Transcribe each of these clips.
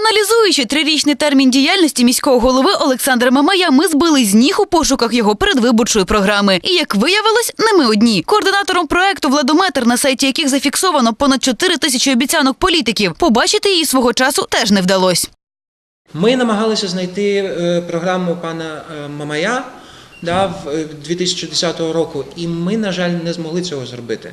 Аналізуючи трирічний термін діяльності міського голови Олександра Мамая, ми збили з ніг у пошуках його передвиборчої програми. І як виявилось, не ми одні. Координатором проекту Владометр, на сайті яких зафіксовано понад 4 тисячі обіцянок політиків, побачити її свого часу теж не вдалось. Ми намагалися знайти е, програму пана е, Мамая да, в е, 2010 року, і ми, на жаль, не змогли цього зробити.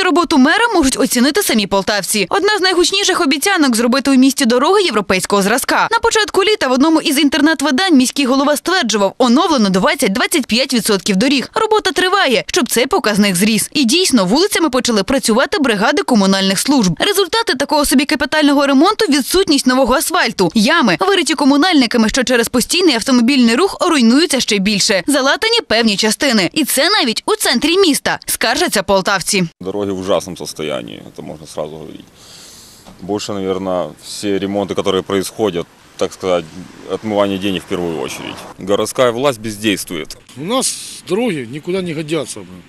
Принаймні роботу мера можуть оцінити самі полтавці. Одна з найгучніших обіцянок зробити у місті дороги європейського зразка. На початку літа в одному із інтернет-видань міський голова стверджував, оновлено 20-25% доріг. Робота триває, щоб цей показник зріс. І дійсно вулицями почали працювати бригади комунальних служб. Результати такого собі капітального ремонту відсутність нового асфальту, ями, вириті комунальниками, що через постійний автомобільний рух руйнуються ще більше. Залатані певні частини, і це навіть у центрі міста. Скаржаться полтавці. Дороги в ужасном состоянии, это можно сразу говорить. Больше, наверное, все ремонты, которые происходят, так сказать, отмывание денег в первую очередь. Городская власть бездействует. У нас дороги никуда не годятся. Блин.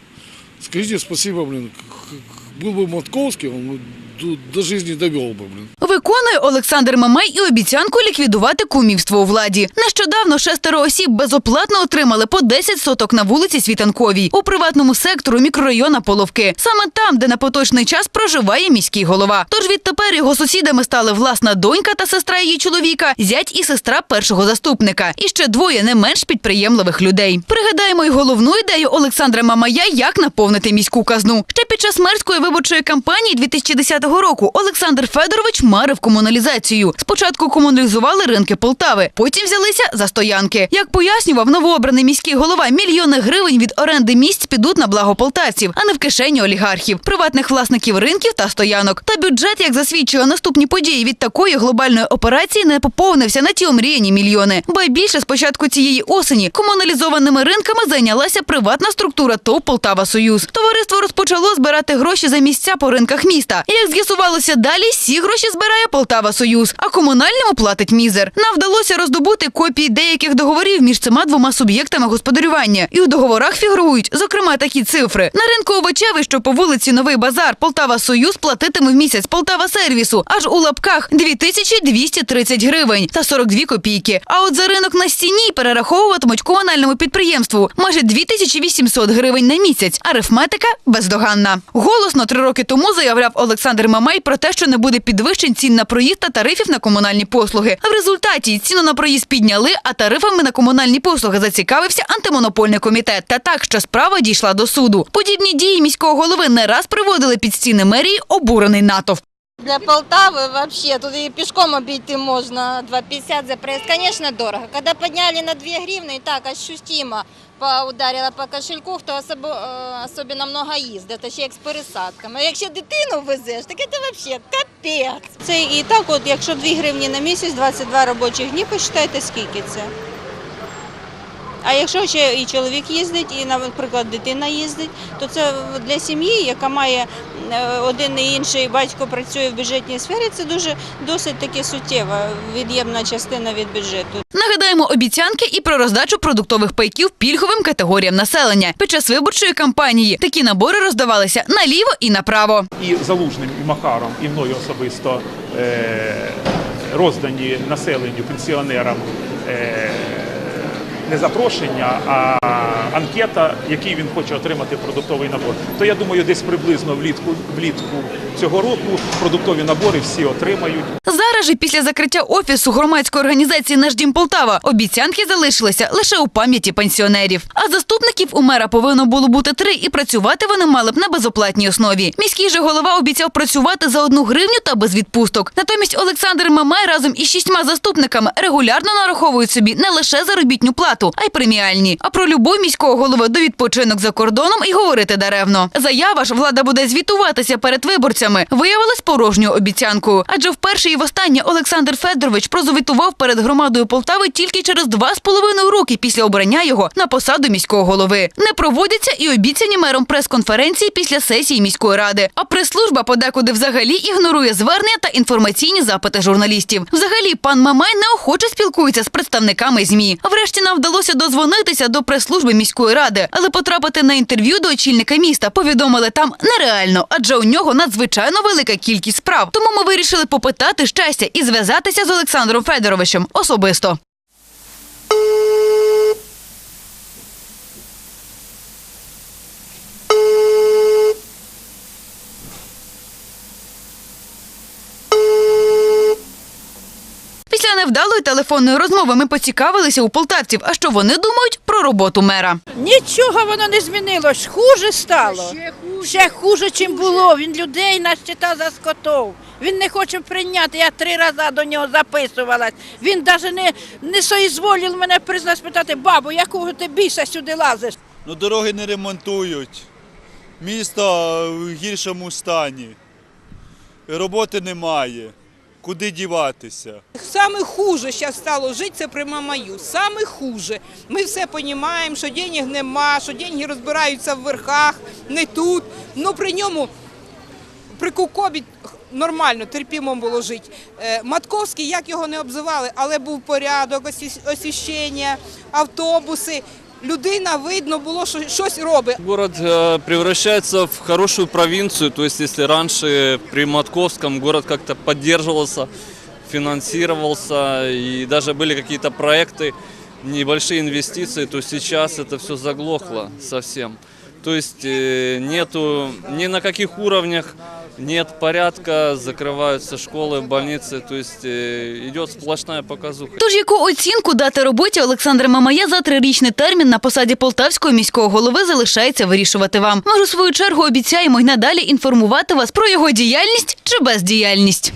Скажите спасибо, блин. Был бы Матковский, он бы до жизни довел бы, блин. Виконує Олександр Мамай і обіцянку ліквідувати кумівство у владі. Нещодавно шестеро осіб безоплатно отримали по 10 соток на вулиці Світанковій у приватному сектору мікрорайона Половки, саме там, де на поточний час проживає міський голова. Тож відтепер його сусідами стали власна донька та сестра її чоловіка, зять і сестра першого заступника, і ще двоє не менш підприємливих людей. Пригадаємо й головну ідею Олександра Мамая, як наповнити міську казну. Ще під час мерської виборчої кампанії 2010 року Олександр Федорович марив комуналізацію. Спочатку комуналізували ринки Полтави, потім взялися за стоянки. Як пояснював новообраний міський голова, мільйони гривень від оренди місць підуть на благо полтавців, а не в кишені олігархів, приватних власників ринків та стоянок. Та бюджет, як засвідчили наступні події від такої глобальної операції, не поповнився на ті омріяні мільйони. Ба більше з початку цієї осені комуналізованими ринками зайнялася приватна структура ТОВ Полтава Союз. Товариство розпочало збирати гроші за місця по ринках міста. Як з'ясувалося далі, всі гроші збирає Полтава Союз, а комунальному платить мізер. Нам вдалося роздобути копії деяких договорів між цими двома суб'єктами господарювання. І у договорах фігурують, зокрема, такі цифри. На ринку овочевий, що по вулиці Новий Базар, Полтава Союз платитиме в місяць Полтава сервісу аж у лапках 2230 гривень та 42 копійки. А от за ринок на стіні перераховуватимуть комунальному підприємству майже 2800 гривень на місяць. Арифметика бездоганна. Голосно три роки тому заявляв Олександр Мамай про те, що не буде підвищень цін на проїзд та тарифів на комунальні послуги. В результаті ціну на проїзд підняли, а тарифами на комунальні послуги зацікавився антимонопольний комітет. Та так, що справа дійшла до суду. Подібні дії міського голови не раз приводили під стіни мерії обурений натовп. Для Полтавы вообще, тут и пешком обійти можна, 2,50 за проезд, конечно, дорого. Когда подняли на 2 гривны, и так ощутимо ударило по кошельку, хто особо, е, особенно много їздить, та ще як з пересадками. А якщо дитину везеш, так це вообще капець. Це і так, от якщо 2 гривні на місяць, 22 робочих дні, посчитайте, скільки це. А якщо ще і чоловік їздить, і, наприклад, дитина їздить, то це для сім'ї, яка має один і інший батько працює в бюджетній сфері, це дуже досить таки суттєва від'ємна частина від бюджету. Нагадаємо обіцянки і про роздачу продуктових пайків пільговим категоріям населення. Під час виборчої кампанії такі набори роздавалися наліво і направо. і Залужним, і Макаром, і мною особисто е, роздані населенню, пенсіонерам е, не запрошення, а анкета, який він хоче отримати продуктовий набор. То я думаю, десь приблизно влітку, влітку цього року продуктові набори всі отримають. Же після закриття офісу громадської організації Наш дім Полтава обіцянки залишилися лише у пам'яті пенсіонерів. А заступників у мера повинно було бути три, і працювати вони мали б на безоплатній основі. Міський же голова обіцяв працювати за одну гривню та без відпусток. Натомість Олександр Мамай разом із шістьма заступниками регулярно нараховують собі не лише заробітну плату, а й преміальні. А про любов міського голови до відпочинок за кордоном і говорити даремно. Заява ж влада буде звітуватися перед виборцями. Виявилась порожньою обіцянкою. Адже вперше і востаннє Олександр Федорович прозвітував перед громадою Полтави тільки через два з половиною роки після обрання його на посаду міського голови. Не проводяться і обіцяні мером прес-конференції після сесії міської ради. А прес-служба подекуди взагалі ігнорує звернення та інформаційні запити журналістів. Взагалі, пан Мамай неохоче спілкується з представниками змі. Врешті нам вдалося дозвонитися до прес-служби міської ради, але потрапити на інтерв'ю до очільника міста повідомили там нереально, адже у нього надзвичайно велика кількість справ. Тому ми вирішили попитати щастя щастя і зв'язатися з Олександром Федоровичем особисто. Невдалої телефонної розмови ми поцікавилися у полтавців, а що вони думають про роботу мера. Нічого воно не змінилось, хуже стало. Ще хуже, чим було. Він людей нас читав за скотов. Він не хоче прийняти. Я три рази до нього записувалась. Він навіть не, не соізволив мене признати спитати, бабу, якого ти біса сюди лазиш? Ну, дороги не ремонтують. Місто в гіршому стані. Роботи немає. Куди діватися? Саме хуже зараз стало жити це при Мамаю. Саме хуже. Ми все розуміємо, що денег нема, що деньги розбираються в верхах, не тут. Ну при ньому при Кукобі нормально, терпімо було жити. Е, Матковський, як його не обзивали, але був порядок, освіщ- освіщення, автобуси Людина видно було, що щось робить. Город э, превращается в хорошую провинцию, то есть если раньше при Матковском город как-то поддерживался, финансировался и даже были какие-то проекты, небольшие инвестиции, то сейчас это все заглохло совсем. То есть э, нету ни на каких уровнях нет порядка, закрываются школы, больницы, то есть э, идет сплошная показуха. Тож яку оцінку дати роботі Олександра Мамая за трирічний термін на посаді полтавського міського голови залишається вирішувати вам. Ми ж у свою чергу обіцяємо й надалі інформувати вас про його діяльність чи бездіяльність.